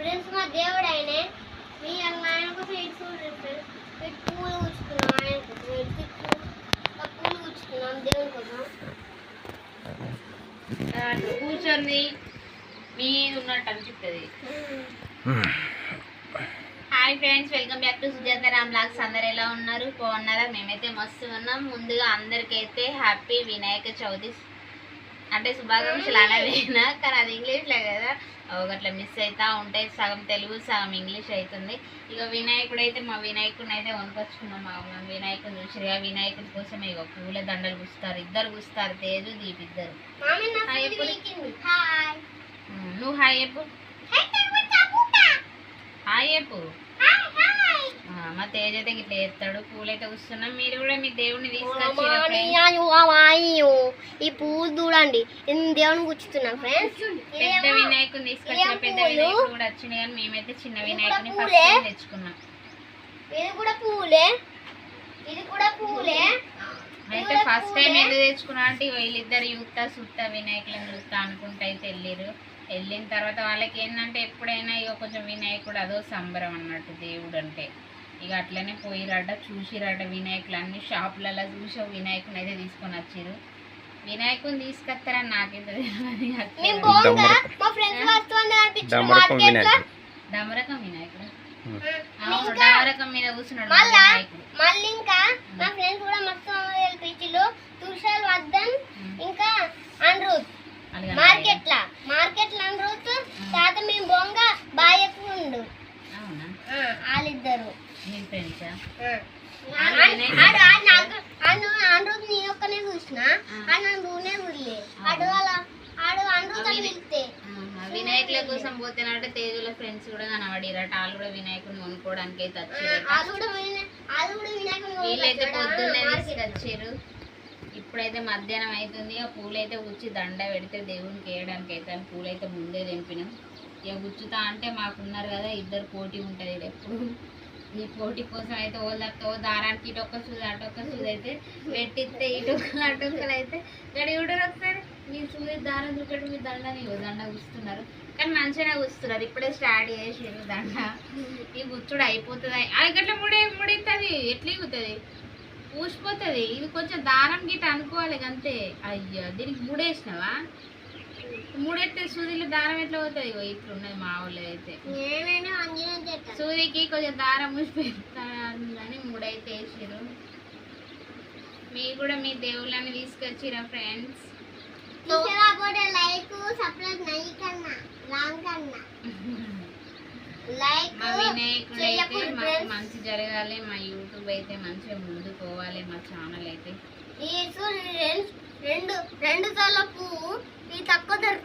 Friends మా దేవుడు ఆయనే మీ ఆయన కోసం ఇటు చూడండి ఫ్రెండ్స్ ఇటు పూలు కూర్చుకున్నాం ఆయన కోసం ఇటు పూలు కూర్చుకున్నాం దేవుని కోసం. కూర్చొని మీరు ఉన్నట్టు అనిపిస్తుంది hi friends welcome back to Sujatha Ram blogs. అందరు ఎలా ఉన్నారు? బాగున్నారా? మేమైతే మస్తు ఉన్నాం. ముందుగా అందరికైతే హ్యాపీ వినాయక చవితి అంటే శుభాకాంక్షలు అనలేనా కానీ అది ఇంగ్లీష్లో కదా. ఒకట్లా మిస్ అవుతా ఉంటాయి సగం తెలుగు సగం ఇంగ్లీష్ అవుతుంది ఇక వినాయకుడు అయితే మా వినాయకుడిని అయితే వనుకొచ్చుకున్నాం మా వినాయకుని చూసిగా వినాయకుడి కోసం ఇక పూల దండలు గుస్తారు ఇద్దరు గుస్తారు తేజు దీప్ ఇద్దరు. నువ్వు హాయ్ చెప్పు హాయ్ చెప్పు మా తేజ్ అయితే ఇట్లా ఎత్తాడు పూలైతే మీరు కూడా మీ దేవుడిని తీసుకొచ్చి ఈ పువ్వులు చూడండి. దేవుని కూర్చుతున్నా ఫ్రెండ్స్ పెద్ద వినాయకుని తీసుకొచ్చిన పెద్ద పూలు? వినాయకుడు కూడా వచ్చింది కానీ మేమైతే చిన్న వినాయకుని ఫస్ట్ పూలే? టైం తెచ్చుకున్నాం. ఇది కూడా పువ్వులే ఇది కూడా పువ్వులే అయితే ఫస్ట్ టైం ఎందుకు తెచ్చుకున్నా అంటే వీళ్ళిద్దరు యూత సుత్త వినాయకులను చూస్తా అనుకుంటా అయితే వెళ్ళిరు వెళ్ళిన తర్వాత వాళ్ళకి ఏంటంటే ఎప్పుడైనా ఇక కొంచెం వినాయకుడు అదో సంబరం అన్నట్టు దేవుడు అంటే. ఇక అట్లనే పోయిరట చూసిరట వినాయకులు అన్ని షాపులలో చూసి ఒక వినాయకుని అయితే తీసుకొని వచ్చిర్రు. వినాయకుని తీసుకొస్తారని నాకైతే డమరుకం. వినాయకుడు. డమరకం మీద కూర్చున్నాడు మళ్ళా ఇంకా మా ఫ్రెండ్స్ కూడా మస్తు పిచ్చిలు తుషాల్ వర్ధన్ ఇంకా అనిరుద్. అలాగే మార్కెట్లా మార్కెట్లో అనిరుద్. తాత మేము బొంగ బాగా ఎక్కువ ఉండు అవునా వాళ్ళిద్దరు మీ ఫ్రెండ్సా అనిరుద్ నీ ఒక్కనే చూసిన అని నన్ను దూనే చూడలే అటు వాళ్ళ ఆడు అనిరుద్ అని పిలిస్తే వినాయకుల కోసం పోతేనట తేజుల ఫ్రెండ్స్ కూడా కనబడిరట. వాళ్ళు కూడా వినాయకుని కొనుక్కోవడానికి అయితే వినాయకుని వీళ్ళైతే పొద్దున్నే. తీసుకొచ్చారు ఇప్పుడైతే మధ్యాహ్నం అవుతుంది ఆ పూలైతే గుచ్చి దండ పెడితే దేవునికి వేయడానికి అయితే అని పూలైతే ముందే తెంపినాం. ఇక గుచ్చుతా అంటే మాకున్నారు కదా ఇద్దరు పోటీ ఉంటుంది ఎప్పుడు. ఈ పోటీ కోసం అయితే ఓళ్ళతో దారానికి ఇటు ఒక్క సూది అటు ఒక్క సూది అయితే పెట్టిస్తే ఇటు ఒక్కలు అటు ఒక్కలు అయితే గడి చూడరు ఒకసారి. మీ సూది దారం చూపెట్టి మీ దండని ఇగో దండ గుస్తున్నారు. కానీ మంచిగానే కూస్తున్నారు ఇప్పుడే స్టార్ట్ చేసారు దండ. ఈ గుచ్చుడు అయిపోతుంది. అది గట్ల ముడే ముడిస్తుంది ఎట్లా ఇగుతుంది? పూసిపోతుంది ఇది కొంచెం దారం గిట్ట అనుకోవాలి అంతే అయ్యో దీనికి ముడేసినావా? మూడెత్తే సూదిలో దారం ఎట్లా పోతుంది ఇగో? ఇట్లున్నది మా వాళ్ళు అయితే. సూదికి కొంచెం దారం పెడతానని మూడైతే వేసిరు మీరు కూడా మీ దేవుళ్ళని తీసుకొచ్చిరా ఫ్రెండ్స్? తీసుకురాకపోతే లైక్ సబ్స్క్రైబ్ నై కన్నా రాంగ్ కన్నా. లైక్ మా వినాయకుడు అయితే చేయకూడదు మాకు friends. మంచి జరగాలి మా యూట్యూబ్ అయితే మంచిగా ముందుకు పోవాలి మా ఛానల్ అయితే. రెండు రెండు సార్ల పువ్వు ఇది తక్కువ దొరుకుతాయి ఫ్రెండ్స్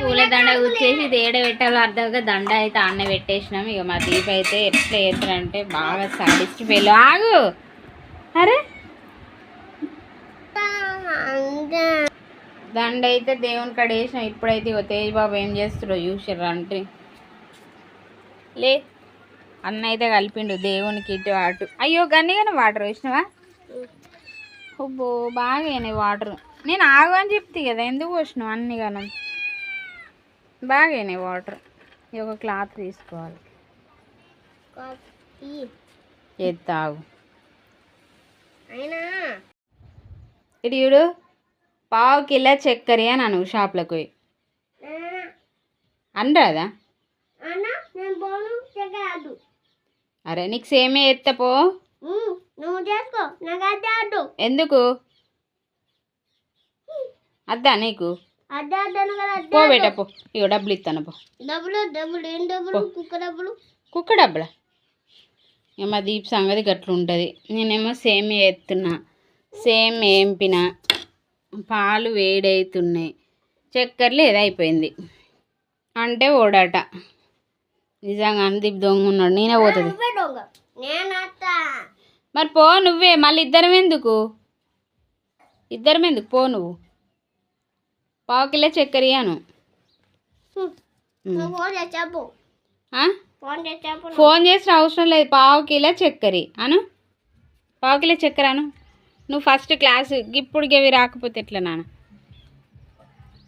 పూల దండ గుచ్చేసి ఇది ఏడ పెట్టాలో కదా దండ అయితే అన్న పెట్టేసినాం. ఇక మా దీప అయితే ఎట్లా చేస్తారంటే బాగా సాడిస్ట్ పేలు ఆగు. అరే. దండ అయితే దేవుని కాడ వేసినాం. ఇప్పుడైతే ఇగో తేజ్ బాబు ఏం చేస్తాడో చూసారు అంటే. లే. అన్న అయితే కలిపిండు దేవునికి ఇటు అటు. అయ్యో గన్నిగానే వాటర్ వేసినావా? అబ్బో బాగా అయినాయి వాటర్. నేను ఆగు అని చెప్తే కదా ఎందుకు పోసినావు అన్ని గానం బాగా వాటర్. ఇది ఒక క్లాత్ తీసుకోవాలి. అయినా. ఇటు చూడు పావు కిలో చక్కెర అని అను షాప్లోకి పోయి. అనరాదా అరే నీకు సేమే ఎత్తపో ఎందుకు? అద్దా నీకు? పో బేట పో. ఇగో డబ్బులు ఇస్తాను పో. కుక్క డబ్బులు. కుక్క డబ్బులా? మా దీప్ సంగతి గట్ల ఉంటుంది నేనేమో సేమ్ ఎత్తున్నా. సేమ్ ఏంపిన. పాలు వేడవుతున్నాయి చక్కెర లేదు అయిపోయింది. అంటే ఓడాట. నిజంగా దీప్ దొంగ ఉన్నాడు. నేనే పోతుంది. మరి పో నువ్వే. మళ్ళీ ఇద్దరం ఎందుకు? ఇద్దరం ఎందుకు? పో నువ్వు. పావు కిలో చక్కెర ఇయ్యను. ఫోన్ చేసిన అవసరం లేదు. పావు కిలో చక్కెర అను? పావు కిలో చక్కెర అను? నువ్వు ఫస్ట్ క్లాస్ ఇప్పుడు అవి రాకపోతే ఎట్లా నాన్న?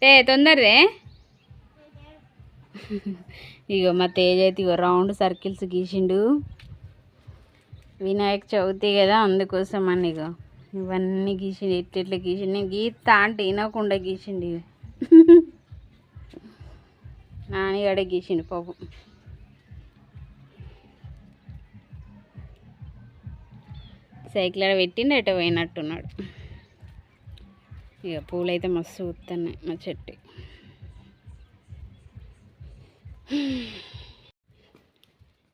ఏ తొందరదే? ఇగో మా తేజ్ అయితే ఇగో రౌండ్ సర్కిల్స్ గీసిండు. వినాయక చవితి కదా అందుకోసం అని ఇగో. ఇవన్నీ గీసిండు ఎట్ల ఎట్లా గీసిండు గీతా అంటే వినకుండా గీసిండు ఇగో. నానిగాడే గీసిండు పాపం. సైకిల్ ఆడ పెట్టిండు అటు పోయినట్టున్నాడు. ఇక పూలైతే మస్తు ఊతున్నాయి మా చెట్టు.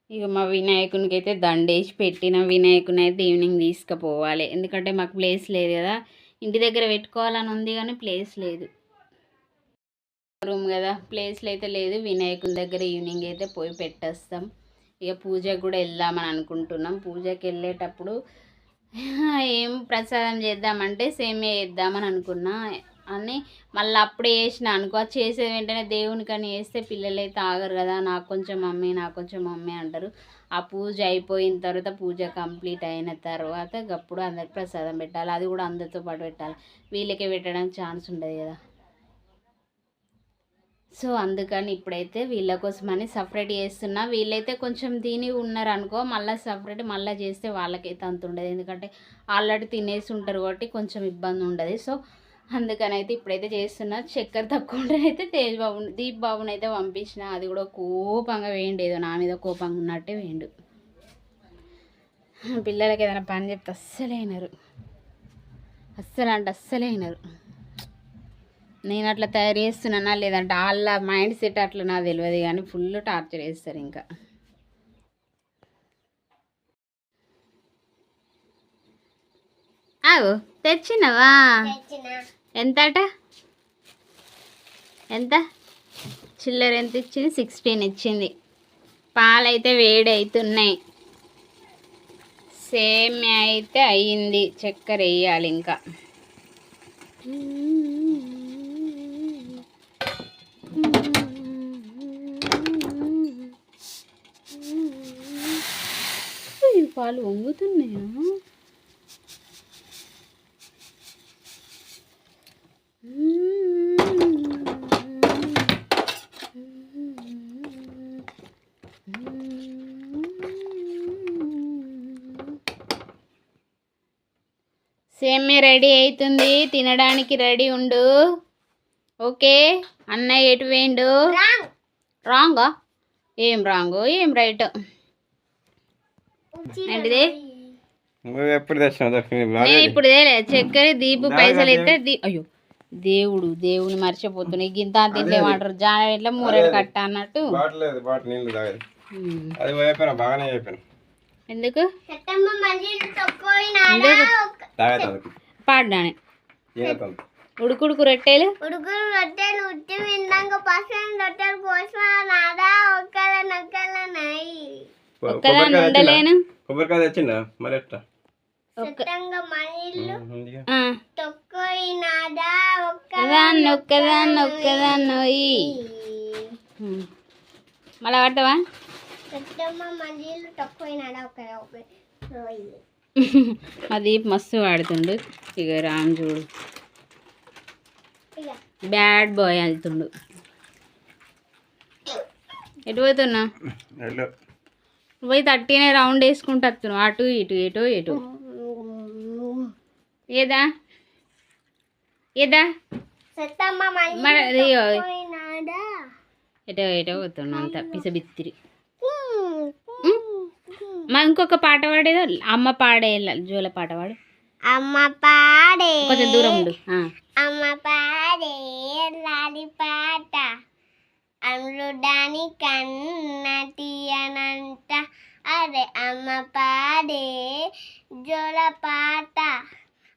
ఇక మా వినాయకునికి అయితే దండేసి పెట్టిన. వినాయకుని అయితే ఈవినింగ్ తీసుకుపోవాలి. ఎందుకంటే మాకు ప్లేస్ లేదు కదా. ఇంటి దగ్గర పెట్టుకోవాలని ఉంది కానీ ప్లేస్ లేదు. రూమ్ కదా. ప్లేస్లు అయితే లేదు. వినాయకుని దగ్గర ఈవినింగ్ అయితే పోయి పెట్టేస్తాం. ఇక పూజకు కూడా వెళ్దామని అనుకుంటున్నాం. పూజకి వెళ్ళేటప్పుడు ఏం ప్రసాదం చేద్దామంటే సేమే చేద్దామని అనుకున్నా. అని మళ్ళీ అప్పుడే వేసిన అనుకో. అది చేసే వెంటనే దేవునికని వేస్తే పిల్లలు అయితే ఆగరు కదా. నాకు కొంచెం మమ్మీ నాకు కొంచెం మమ్మీ అంటారు. ఆ పూజ అయిపోయిన తర్వాత పూజ కంప్లీట్ అయిన తర్వాత అప్పుడు అందరికి ప్రసాదం పెట్టాలి. అది కూడా అందరితో పాటు పెట్టాలి. వీళ్ళకే పెట్టడానికి ఛాన్స్ ఉండదు కదా. సో అందుకని ఇప్పుడైతే వీళ్ళ కోసమని సపరేట్ చేస్తున్నా. వీళ్ళైతే కొంచెం తిని ఉన్నారనుకో మళ్ళీ సపరేట్ మళ్ళీ చేస్తే వాళ్ళకైతే అంత ఉండదు. ఎందుకంటే ఆల్రెడీ తినేసి ఉంటారు కాబట్టి కొంచెం ఇబ్బంది ఉండదు. సో అందుకని అయితే ఇప్పుడైతే చేస్తున్నా. చక్కెర తక్కువ ఉంటే అయితే తేజ్ బాబు దీప్ బాబుని అయితే పంపించిన. అది కూడా కోపంగా వేయండి. ఏదో నా మీద కోపంగా ఉన్నట్టే వేయండు. పిల్లలకి ఏదైనా పని చెప్తే అస్సలైనరు అస్సలు అంటే అస్సలైనరు నేను అట్లా తయారు చేస్తున్నానా లేదంటే వాళ్ళ మైండ్ సెట్ అట్లా నాకు తెలియదు కానీ ఫుల్ టార్చర్ చేస్తారు ఇంకా. ఆగు తెచ్చినవా? తెచ్చిన. ఎంతట? ఎంత? చిల్లర ఎంత ఇచ్చింది? సిక్స్టీన్ ఇచ్చింది. పాలైతే వేడి అవుతున్నాయి సేమ్ అయితే అయ్యింది. చక్కెర వేయాలి ఇంకా ఈ పాలు వంగుతున్నాయా? సేమే రెడీ అవుతుంది తినడానికి రెడీ ఉండు. ఓకే? అన్నయ్య ఎటు వేయండు? రాంగ్. రాంగా? ఏం రాంగు? ఏం రైట్? ఏంటిది? ఎప్పుడు నేను ఇప్పుడు చక్కెర దీపు పైసలు అయితే అయ్యో దేవుడు దేవుని మర్చిపోతున్నాయి గింత తింటేమంటారు జాన ఇట్లా మూరేడు కట్ట అన్నట్టు. ఎందుకు? పాడ్డానే. ఉడుకుడుకు రొట్టెలు? ఉడుకులు రొట్టెలు ఉట్టి విన్నాక రొట్టెలు కోసం నాదా? ఒక్కల నక్కల నాయి ఒక్కదాన్ని ఉండలేను. కొబ్బరికాయ తెచ్చిండా మరి ఎట్లా? మళ్ళీ ఒక్కదాన్ని ఒక్కదాన్ని ఒక్కదాన్ని పడతావా? అది మస్తు వాడుతుండు. ఇక రామ్ చూడు. బ్యాడ్ బాయ్ వెళ్తుండు ఎటు పోతున్నా. పోయి థర్టీనే రౌండ్ వేసుకుంటూ వస్తున్నావు అటు ఇటు ఎటు ఎటు ఏదా? ఏదా? మరి ఎటో ఎటో పోతున్నావు అంత పిసబిత్తిరి మా ఇంకొక పాట పాడేదో? అమ్మ పాడే జోల పాట పాడు. అమ్మ పాడే కొంచెం దూరం ఉండు. అమ్మ పాడే లాలి పాట. అమృడాని కన్నటి అనంట అరే అమ్మ పాడే జోల పాట.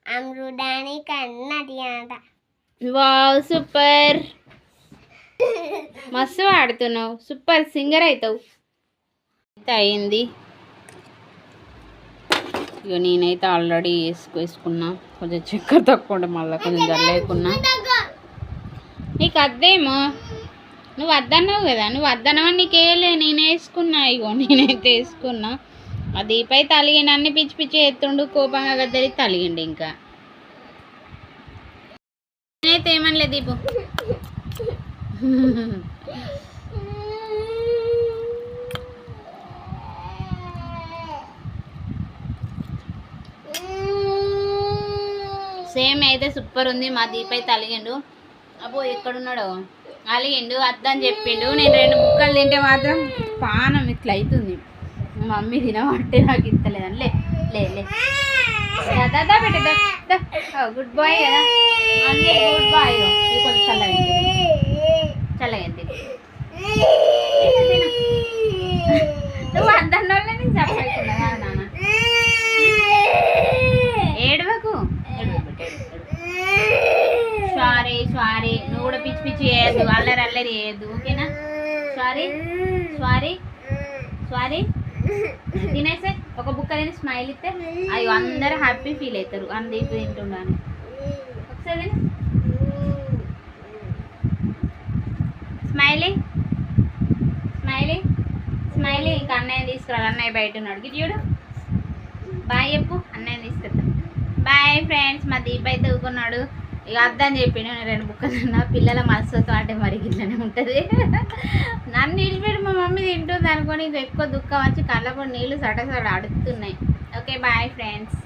అమృడాని కన్నటి అంట వావ్ సూపర్. మస్తు పాడుతున్నావు సూపర్ సింగర్ అవుతావు అయింది ఇక నేనైతే ఆల్రెడీ వేసుకు వేసుకున్నా. కొంచెం చక్కెర తక్కువ మళ్ళీ కొంచెం జల్లేకున్నా. నీకు అద్దేమో. నువ్వు వద్దన్నావు కదా నువ్వు వద్దనవని నీకేయలే నేనే వేసుకున్నా ఇగో నేనైతే వేసుకున్నా. ఆ దీపై తలిగిన అన్ని పిచ్చి పిచ్చి ఎత్తుండు కోపంగా గద్దరి తలిగిండు ఇంకా. నేనైతే ఏమనలే దీపు. సేమ్ అయితే సూపర్ ఉంది మా దీపై తలిగిండు. అబ్బో ఎక్కడున్నాడో? అలిగిండు అద్దని చెప్పిండు. నేను రెండు ముక్కలు తింటే మాత్రం పానం ఇట్లా అవుతుంది మమ్మీ తినబట్టే నాకు ఇస్తలేదని లే లే లే. దాదా గుడ్ బాయ్ కదా. అన్నీ గుడ్ బాయ్ కొంచెం చల్లగా చల్లగా నువ్వు అద్దన్న నేను చెప్పకుండా నాన్న. ఏడవకు. సారీ సారీ కూడా పిచ్చి పిచ్చి వేయద్దు అల్లరి అల్లరి వేయద్దు ఓకేనా? సారీ సారీ సారీ తినేసే ఒక బుక్క తిని స్మైల్ ఇస్తే అవి అందరూ హ్యాపీ ఫీల్ అవుతారు. అందరి తింటున్నాను ఒకసారి తిను. స్మైలింగ్ స్మైలింగ్ స్మైలీ ఇంకా అన్నయ్య తీసుకురాలి అన్నయ్య బయట ఉన్నాడు. చూడు. బాయ్ చెప్పు. అన్నయ్య తీసుకెళ్తాను బాయ్ ఫ్రెండ్స్ మా దీప్ అయితే ఊకున్నాడు ఇక అర్థం చెప్పి నేను రెండు బుక్కలు తిన్నా పిల్లల మనసుతో అంటే మరి ఇట్లనే ఉంటుంది. నన్ను నిలిపెట్టి మా మమ్మీ తింటుంది అనుకొని ఇంకా ఎక్కువ దుఃఖం వచ్చి కళ్ళ నీళ్ళు సడసడ అడుగుతున్నాయి. Okay bye friends